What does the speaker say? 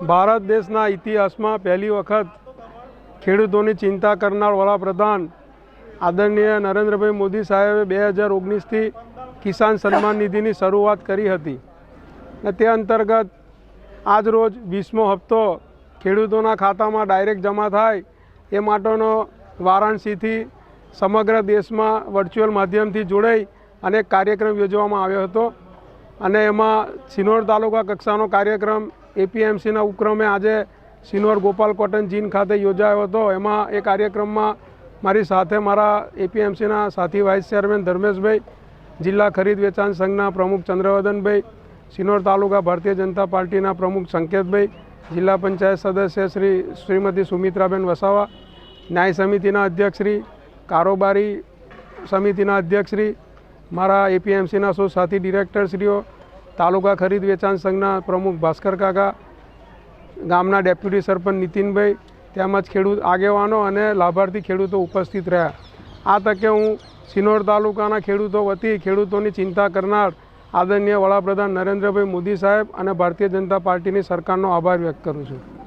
ભારત દેશના ઇતિહાસમાં પહેલી વખત ખેડૂતોની ચિંતા કરનાર વડાપ્રધાન આદરણીય નરેન્દ્રભાઈ મોદી સાહેબે બે હજાર ઓગણીસથી કિસાન સન્માન નિધિની શરૂઆત કરી હતી. અને તે અંતર્ગત આજ રોજ વીસમો હપ્તો ખેડૂતોના ખાતામાં ડાયરેક્ટ જમા થાય એ માટેનો વારાણસીથી સમગ્ર દેશમાં વર્ચ્યુઅલ માધ્યમથી જોડાઈ અને કાર્યક્રમ યોજવામાં આવ્યો હતો. અને એમાં સિનોર તાલુકા કક્ષાનો કાર્યક્રમ એપીએમસીના ઉપક્રમે આજે સિનોર ગોપાલ કોટન જીન ખાતે યોજાયો હતો. એમાં એ કાર્યક્રમમાં મારી સાથે મારા એપીએમસીના સાથી વાઇસ ચેરમેન ધર્મેશભાઈ, જિલ્લા ખરીદ વેચાણ સંઘના પ્રમુખ ચંદ્રવદનભાઈ, સિનોર તાલુકા ભારતીય જનતા પાર્ટીના પ્રમુખ સંકેતભાઈ, જિલ્લા પંચાયત સદસ્ય શ્રી શ્રીમતી સુમિત્રાબેન વસાવા, ન્યાય સમિતિના અધ્યક્ષશ્રી, કારોબારી સમિતિના અધ્યક્ષશ્રી, મારા એપીએમસીના સો સાથી ડિરેક્ટરશ્રીઓ તાલુકા ખરીદ વેચાણ સંઘના પ્રમુખ ભાસ્કર કાકા, ગામના ડેપ્યુટી સરપંચ નીતિનભાઈ, તેમજ ખેડૂત આગેવાનો અને લાભાર્થી ખેડૂતો ઉપસ્થિત રહ્યા. આ તકે હું સિનોર તાલુકાના ખેડૂતો વતી ખેડૂતોની ચિંતા કરનાર આદરણીય વડાપ્રધાન નરેન્દ્રભાઈ મોદી સાહેબ અને ભારતીય જનતા પાર્ટીની સરકારનો આભાર વ્યક્ત કરું છું.